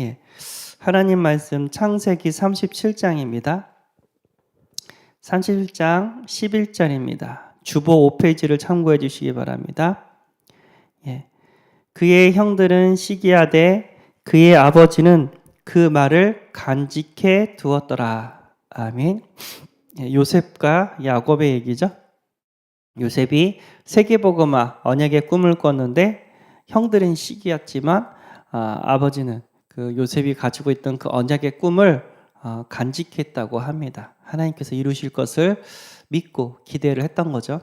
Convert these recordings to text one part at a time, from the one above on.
예. 하나님 말씀 창세기 37장입니다. 37장 11절입니다. 주보 5페이지를 참고해 주시기 바랍니다. 예. 그의 형들은 시기하되 그의 아버지는 그 말을 간직해 두었더라. 아멘. 예, 요셉과 야곱의 얘기죠. 요셉이 세계복음화 언약의 꿈을 꿨는데 형들은 시기였지만 아, 아버지는 그 요셉이 가지고 있던 그 언약의 꿈을 어, 간직했다고 합니다. 하나님께서 이루실 것을 믿고 기대를 했던 거죠.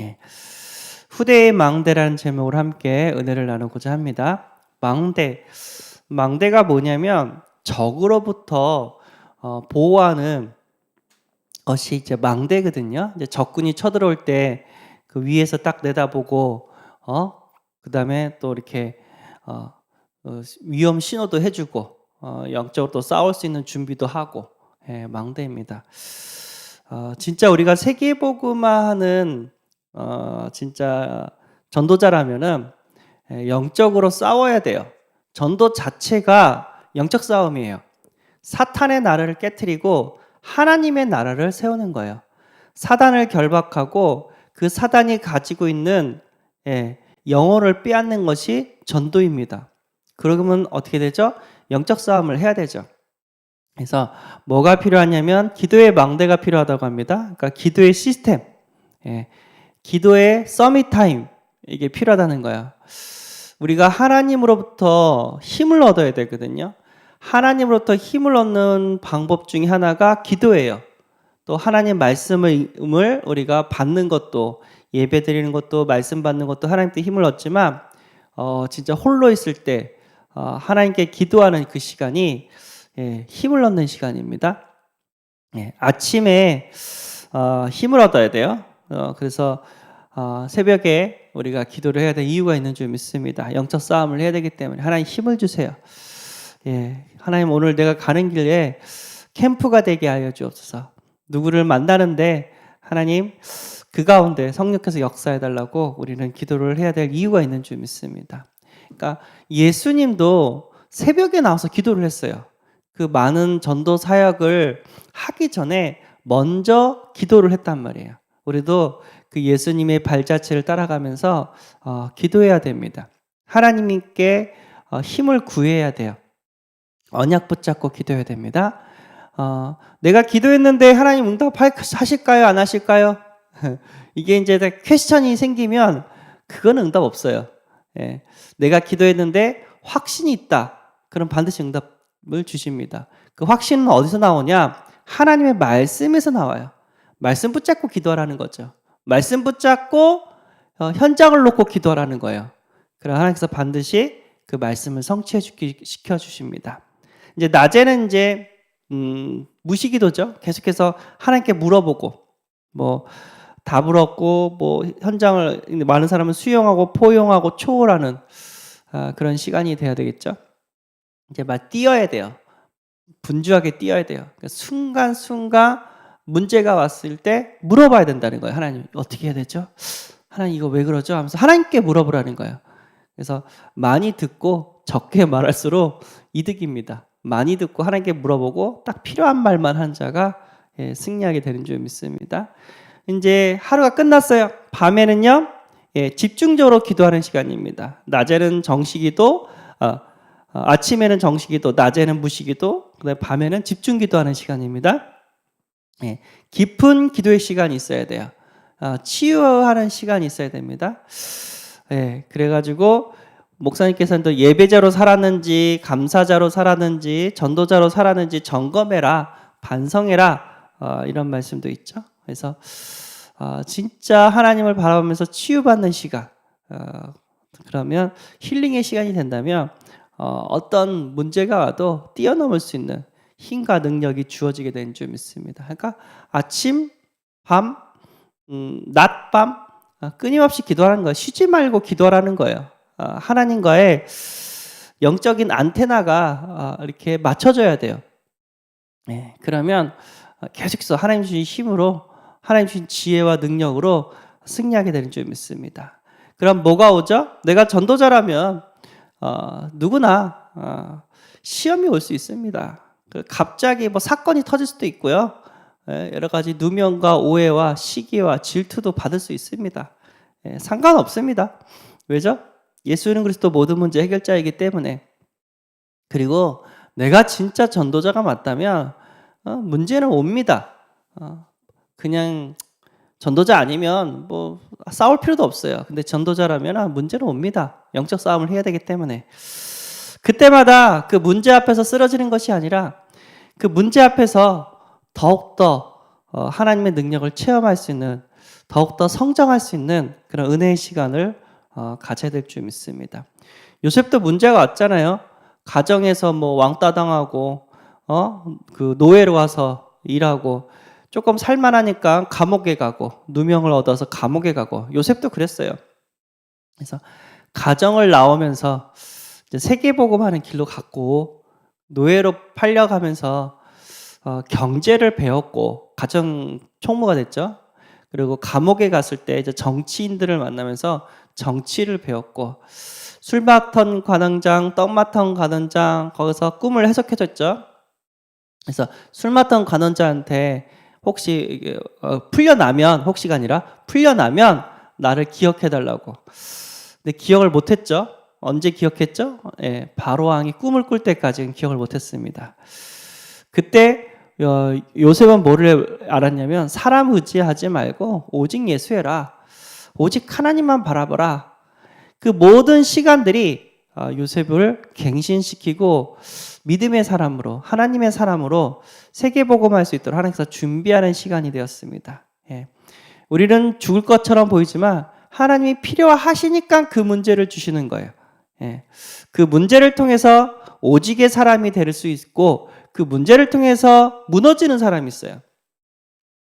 예. 후대의 망대라는 제목으로 함께 은혜를 나누고자 합니다. 망대. 망대가 뭐냐면 적으로부터 어, 보호하는 것이 이제 망대거든요. 이제 적군이 쳐들어올 때 그 위에서 딱 내다보고 어 그다음에 또 이렇게 어, 어, 위험 신호도 해주고 어, 영적으로 또 싸울 수 있는 준비도 하고 예, 망대입니다. 어, 진짜 우리가 세계복음화하는 어, 진짜 전도자라면은 예, 영적으로 싸워야 돼요. 전도 자체가 영적 싸움이에요. 사탄의 나라를 깨뜨리고 하나님의 나라를 세우는 거예요. 사단을 결박하고 그 사단이 가지고 있는 예, 영혼을 빼앗는 것이 전도입니다. 그러면 어떻게 되죠? 영적 싸움을 해야 되죠. 그래서 뭐가 필요하냐면 기도의 망대가 필요하다고 합니다. 그러니까 기도의 시스템, 예, 기도의 서밋 타임 이게 필요하다는 거예요. 우리가 하나님으로부터 힘을 얻어야 되거든요. 하나님으로부터 힘을 얻는 방법 중에 하나가 기도예요. 또 하나님 말씀을 우리가 받는 것도 예배 드리는 것도 말씀 받는 것도 하나님께 힘을 얻지만 어, 진짜 홀로 있을 때 어, 하나님께 기도하는 그 시간이 예, 힘을 얻는 시간입니다. 예, 아침에 어, 힘을 얻어야 돼요. 어, 그래서 어, 새벽에 우리가 기도를 해야 될 이유가 있는 줄 믿습니다. 영적 싸움을 해야 되기 때문에 하나님 힘을 주세요. 예, 하나님 오늘 내가 가는 길에 캠프가 되게 하여 주옵소서. 누구를 만나는데 하나님 그 가운데 성령께서 역사해 달라고 우리는 기도를 해야 될 이유가 있는 줄 믿습니다. 그러니까 예수님도 새벽에 나와서 기도를 했어요. 그 많은 전도 사역을 하기 전에 먼저 기도를 했단 말이에요. 우리도 그 예수님의 발자취를 따라가면서 어, 기도해야 됩니다. 하나님께 어, 힘을 구해야 돼요. 언약 붙잡고 기도해야 됩니다. 어, 내가 기도했는데 하나님 응답하실까요? 안 하실까요? 이게 이제 퀘스천이 생기면 그건 응답 없어요. 예. 내가 기도했는데 확신이 있다. 그럼 반드시 응답을 주십니다. 그 확신은 어디서 나오냐? 하나님의 말씀에서 나와요. 말씀 붙잡고 기도하라는 거죠. 말씀 붙잡고 어, 현장을 놓고 기도하라는 거예요. 그럼 하나님께서 반드시 그 말씀을 성취해 시켜 주십니다. 이제 낮에는 이제 음, 무시기도죠. 계속해서 하나님께 물어보고 뭐 얻고 뭐 현장을 많은 사람은 수용하고 포용하고 초월하는 아, 그런 시간이 돼야 되겠죠. 이제 막 뛰어야 돼요. 분주하게 뛰어야 돼요. 그러니까 순간순간 문제가 왔을 때 물어봐야 된다는 거예요. 하나님 어떻게 해야 되죠? 하나님 이거 왜 그러죠? 하면서 하나님께 물어보라는 거예요. 그래서 많이 듣고 적게 말할수록 이득입니다. 많이 듣고 하나님께 물어보고 딱 필요한 말만 한 자가 예, 승리하게 되는 줄 믿습니다. 이제 하루가 끝났어요. 밤에는요, 예, 집중적으로 기도하는 시간입니다. 낮에는 정식기도, 어, 어, 아침에는 정식기도, 낮에는 무식기도, 그다음 밤에는 집중 기도하는 시간입니다. 예, 깊은 기도의 시간이 있어야 돼요. 어, 치유하는 시간이 있어야 됩니다. 예, 그래가지고 목사님께서는 또 예배자로 살았는지, 감사자로 살았는지, 전도자로 살았는지 점검해라, 반성해라, 어, 이런 말씀도 있죠. 그래서 어, 진짜 하나님을 바라보면서 치유받는 시간. 어, 그러면 힐링의 시간이 된다면 어, 어떤 문제가 와도 뛰어넘을 수 있는 힘과 능력이 주어지게 되는 줄 믿습니다. 그러니까 아침, 밤, 음, 낮, 밤 어, 끊임없이 기도하는 거예요. 쉬지 말고 기도하라는 거예요. 어, 하나님과의 영적인 안테나가 어, 이렇게 맞춰져야 돼요. 네, 그러면 계속해서 하나님 주신 힘으로 하나님 주신 지혜와 능력으로 승리하게 되는 줄 믿습니다. 그럼 뭐가 오죠? 내가 전도자라면 어, 누구나 어, 시험이 올 수 있습니다. 그 갑자기 뭐 사건이 터질 수도 있고요. 예, 여러 가지 누명과 오해와 시기와 질투도 받을 수 있습니다. 예, 상관없습니다. 왜죠? 예수는 그리스도 모든 문제 해결자이기 때문에. 그리고 내가 진짜 전도자가 맞다면 어, 문제는 옵니다. 어, 그냥 전도자 아니면 뭐 싸울 필요도 없어요. 근데 전도자라면 문제는 옵니다. 영적 싸움을 해야 되기 때문에. 그때마다 그 문제 앞에서 쓰러지는 것이 아니라 그 문제 앞에서 더욱더 어, 하나님의 능력을 체험할 수 있는 더욱더 성장할 수 있는 그런 은혜의 시간을 어, 가져야 될 줄 믿습니다. 요셉도 문제가 왔잖아요. 가정에서 뭐 왕따 당하고 어그 노예로 와서 일하고 조금 살만하니까 감옥에 가고 누명을 얻어서 감옥에 가고 요셉도 그랬어요. 그래서 가정을 나오면서 세계복음하는 길로 갔고 노예로 팔려가면서 어, 경제를 배웠고 가정 총무가 됐죠. 그리고 감옥에 갔을 때 이제 정치인들을 만나면서 정치를 배웠고 술 맡던 관원장, 떡 맡던 관원장 거기서 꿈을 해석해줬죠. 그래서 술 맡던 관원장한테 혹시 어, 풀려나면 혹시가 아니라 풀려나면 나를 기억해달라고. 근데 기억을 못했죠. 언제 기억했죠? 예, 바로왕이 꿈을 꿀 때까지는 기억을 못했습니다. 그때 어, 요셉은 뭐를 알았냐면 사람 의지하지 말고 오직 예수해라. 오직 하나님만 바라보라. 그 모든 시간들이 어, 요셉을 갱신시키고 믿음의 사람으로 하나님의 사람으로 세계 복음할 수 있도록 하나님께서 준비하는 시간이 되었습니다. 예. 우리는 죽을 것처럼 보이지만 하나님이 필요하시니까 그 문제를 주시는 거예요. 예. 그 문제를 통해서 오직의 사람이 될 수 있고 그 문제를 통해서 무너지는 사람이 있어요.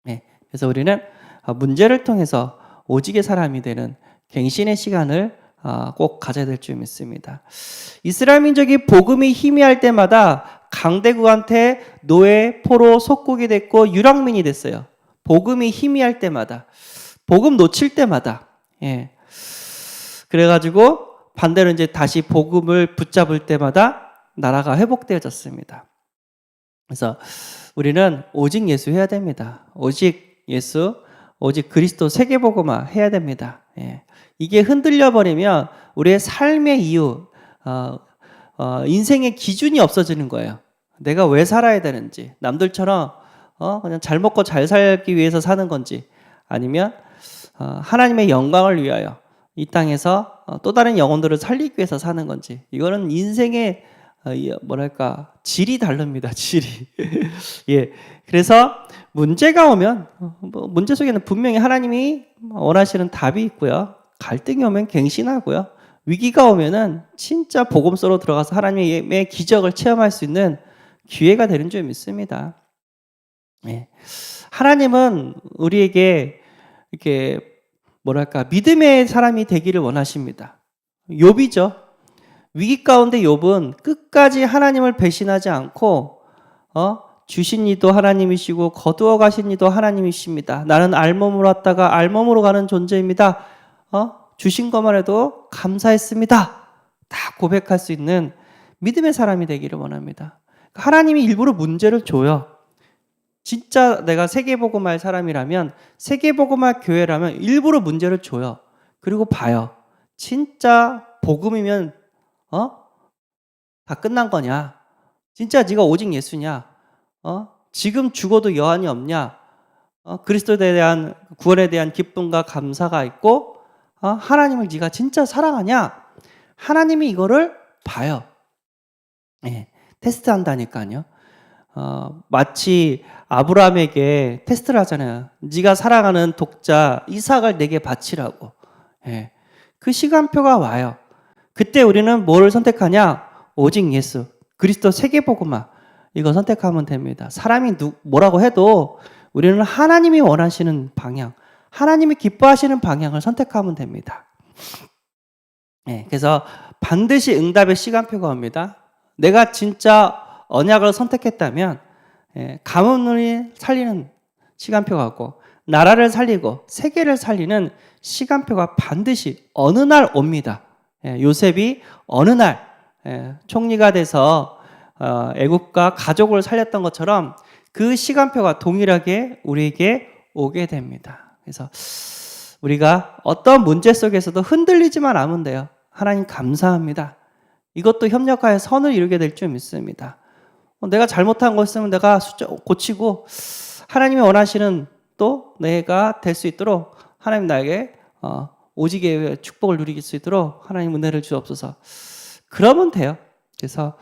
예. 그래서 우리는 어, 문제를 통해서 오직의 사람이 되는 갱신의 시간을 어, 꼭 가져야 될 줄 믿습니다. 이스라엘 민족이 복음이 희미할 때마다 강대국한테 노예, 포로, 속국이 됐고 유랑민이 됐어요. 복음이 희미할 때마다, 복음 놓칠 때마다. 예. 그래가지고 반대로 이제 다시 복음을 붙잡을 때마다 나라가 회복되어졌습니다. 그래서 우리는 오직 예수 해야 됩니다. 오직 예수, 오직 그리스도 세계복음화 해야 됩니다. 예. 이게 흔들려 버리면 우리의 삶의 이유, 어, 어, 인생의 기준이 없어지는 거예요. 내가 왜 살아야 되는지, 남들처럼 어, 그냥 잘 먹고 잘 살기 위해서 사는 건지, 아니면 어, 하나님의 영광을 위하여 이 땅에서 어, 또 다른 영혼들을 살리기 위해서 사는 건지, 이거는 인생의 어, 뭐랄까 질이 다릅니다. 질이 예. 그래서 문제가 오면 어, 뭐 문제 속에는 분명히 하나님이 원하시는 답이 있고요. 갈등이 오면 갱신하고요. 위기가 오면은 진짜 복음서로 들어가서 하나님의 기적을 체험할 수 있는 기회가 되는 줄 믿습니다. 예. 하나님은 우리에게 이렇게 뭐랄까 믿음의 사람이 되기를 원하십니다. 욥이죠. 위기 가운데 욥은 끝까지 하나님을 배신하지 않고 어? 주신 이도 하나님이시고 거두어 가신 이도 하나님이십니다. 나는 알몸으로 왔다가 알몸으로 가는 존재입니다. 어? 주신 것만 해도 감사했습니다. 다 고백할 수 있는 믿음의 사람이 되기를 원합니다. 하나님이 일부러 문제를 줘요. 진짜 내가 세계복음할 사람이라면 세계복음할 교회라면 일부러 문제를 줘요. 그리고 봐요. 진짜 복음이면 어? 다 끝난 거냐? 진짜 네가 오직 예수냐? 어? 지금 죽어도 여한이 없냐? 어? 그리스도에 대한 구원에 대한 기쁨과 감사가 있고 어? 하나님을 네가 진짜 사랑하냐? 하나님이 이거를 봐요. 예, 테스트한다니까요. 어, 마치 아브라함에게 테스트를 하잖아요. 네가 사랑하는 독자 이삭을 내게 바치라고. 예, 그 시간표가 와요. 그때 우리는 뭐를 선택하냐? 오직 예수, 그리스도 세계복음화 이거 선택하면 됩니다. 사람이 누, 뭐라고 해도 우리는 하나님이 원하시는 방향, 하나님이 기뻐하시는 방향을 선택하면 됩니다. 네, 그래서 반드시 응답의 시간표가 옵니다. 내가 진짜 언약을 선택했다면 예, 가문을 살리는 시간표가 오고 나라를 살리고 세계를 살리는 시간표가 반드시 어느 날 옵니다. 예, 요셉이 어느 날 예, 총리가 돼서 어, 애국과 가족을 살렸던 것처럼 그 시간표가 동일하게 우리에게 오게 됩니다. 그래서 우리가 어떤 문제 속에서도 흔들리지만 않으면 돼요. 하나님 감사합니다. 이것도 협력하여 선을 이루게 될 줄 믿습니다. 어, 내가 잘못한 거 있으면 내가 고치고 하나님이 원하시는 또 내가 될 수 있도록 하나님 나에게 어, 오직의 축복을 누릴 수 있도록 하나님 은혜를 주옵소서. 그러면 돼요. 그래서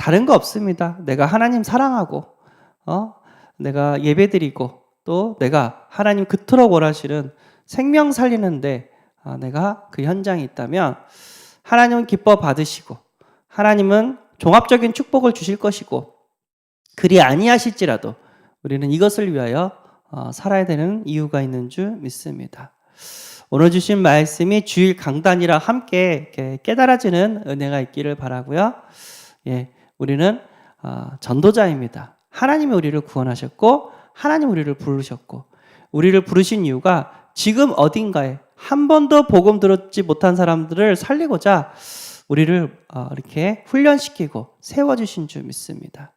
다른 거 없습니다. 내가 하나님 사랑하고 어? 내가 예배 드리고 또 내가 하나님 그토록 원하시는 생명 살리는데 아, 내가 그 현장에 있다면 하나님은 기뻐 받으시고 하나님은 종합적인 축복을 주실 것이고 그리 아니하실지라도 우리는 이것을 위하여 어, 살아야 되는 이유가 있는 줄 믿습니다. 오늘 주신 말씀이 주일 강단이라 함께 깨달아지는 은혜가 있기를 바라고요. 예, 우리는 어, 전도자입니다. 하나님이 우리를 구원하셨고 하나님 우리를 부르셨고 우리를 부르신 이유가 지금 어딘가에 한 번도 복음 들었지 못한 사람들을 살리고자 우리를 어, 이렇게 훈련시키고 세워주신 줄 믿습니다.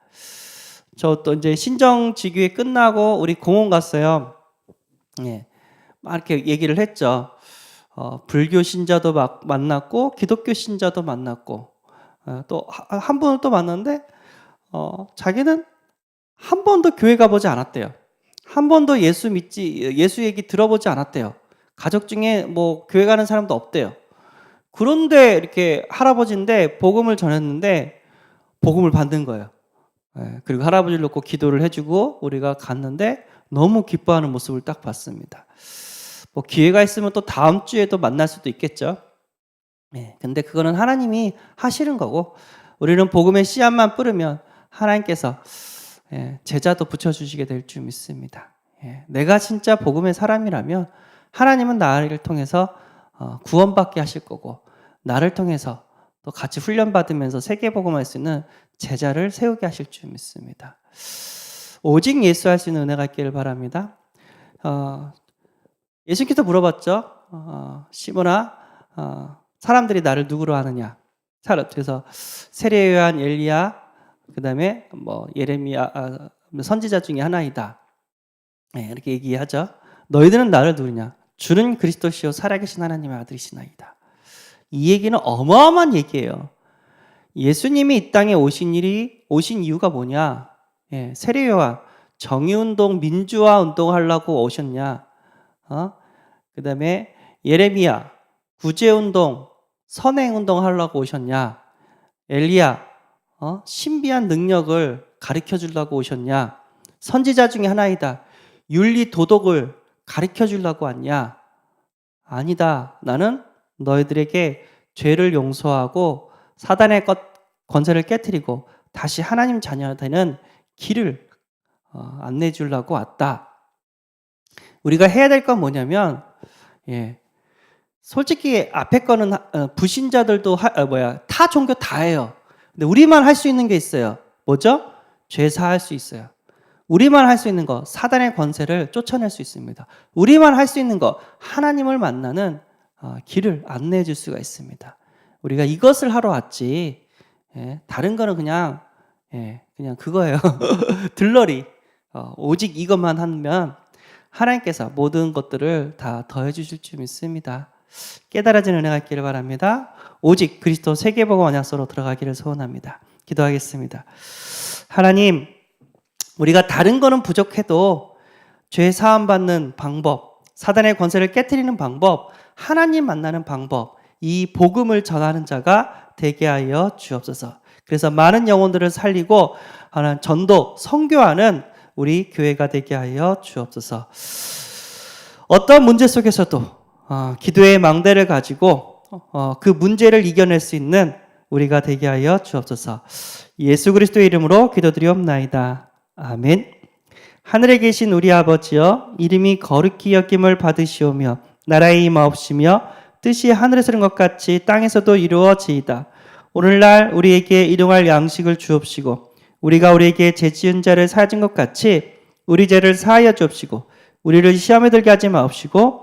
저 또 이제 신정지교회 끝나고 우리 공원 갔어요. 예. 막 이렇게 얘기를 했죠. 어, 불교 신자도 막 만났고 기독교 신자도 만났고 어, 또 한 분을 또 만났는데 어, 자기는 한 번도 교회 가보지 않았대요. 한 번도 예수 믿지 예수 얘기 들어보지 않았대요. 가족 중에 뭐 교회 가는 사람도 없대요. 그런데 이렇게 할아버지인데 복음을 전했는데 복음을 받는 거예요. 예, 그리고 할아버지를 놓고 기도를 해주고 우리가 갔는데 너무 기뻐하는 모습을 딱 봤습니다. 뭐 기회가 있으면 또 다음 주에도 만날 수도 있겠죠. 예, 근데 그거는 하나님이 하시는 거고 우리는 복음의 씨앗만 뿌리면 하나님께서 예, 제자도 붙여주시게 될 줄 믿습니다. 예, 내가 진짜 복음의 사람이라면 하나님은 나를 통해서 어, 구원받게 하실 거고 나를 통해서 또 같이 훈련받으면서 세계복음할 수 있는 제자를 세우게 하실 줄 믿습니다. 오직 예수 할 수 있는 은혜가 있기를 바랍니다. 어, 예수께서 물어봤죠. 어, 시몬아, 어, 사람들이 나를 누구로 아느냐? 그래서 세례 요한, 엘리야, 그다음에 뭐 예레미야 아, 선지자 중에 하나이다. 네, 이렇게 얘기하죠. 너희들은 나를 누구냐? 주는 그리스도시요 살아계신 하나님의 아들이시나이다. 이 얘기는 어마어마한 얘기예요. 예수님이 이 땅에 오신 일이 오신 이유가 뭐냐? 예, 세례 요한 정의운동, 민주화 운동하려고 오셨냐? 어? 그다음에 예레미야 구제운동, 선행 운동 하려고 오셨냐? 엘리야 어? 신비한 능력을 가르쳐 주려고 오셨냐? 선지자 중에 하나이다. 윤리 도덕을 가르쳐 주려고 왔냐? 아니다. 나는 너희들에게 죄를 용서하고 사단의 것, 권세를 깨뜨리고 다시 하나님 자녀 되는 길을 어, 안내 주려고 왔다. 우리가 해야 될 건 뭐냐면, 예. 솔직히 앞에 거는 어, 부신자들도 하, 어, 뭐야 타 종교 다 해요. 근데 우리만 할 수 있는 게 있어요. 뭐죠? 죄 사할 수 있어요. 우리만 할 수 있는 거 사단의 권세를 쫓아낼 수 있습니다. 우리만 할 수 있는 거 하나님을 만나는 어, 길을 안내해 줄 수가 있습니다. 우리가 이것을 하러 왔지. 예, 다른 거는 그냥 예, 그냥 그거예요. 들러리. 어, 오직 이것만 하면 하나님께서 모든 것들을 다 더해 주실 줄 믿습니다. 깨달아진 은혜가 있기를 바랍니다. 오직 그리스도 세계보고 언약소로 들어가기를 소원합니다. 기도하겠습니다. 하나님, 우리가 다른 거는 부족해도 죄 사함 받는 방법, 사단의 권세를 깨뜨리는 방법, 하나님 만나는 방법, 이 복음을 전하는 자가 되게 하여 주옵소서. 그래서 많은 영혼들을 살리고 하나님 전도, 선교하는 우리 교회가 되게 하여 주옵소서. 어떤 문제 속에서도 어, 기도의 망대를 가지고 어, 그 문제를 이겨낼 수 있는 우리가 되게 하여 주옵소서. 예수 그리스도의 이름으로 기도드리옵나이다. 아멘. 하늘에 계신 우리 아버지여 이름이 거룩히 여김을 받으시오며 나라의 임하옵시며 뜻이 하늘에서 이룬 것 같이 땅에서도 이루어지이다. 오늘날 우리에게 일용할 양식을 주옵시고 우리가 우리에게 죄 지은 자를 사진 것 같이 우리 죄를 사하여 주옵시고 우리를 시험에 들게 하지 마옵시고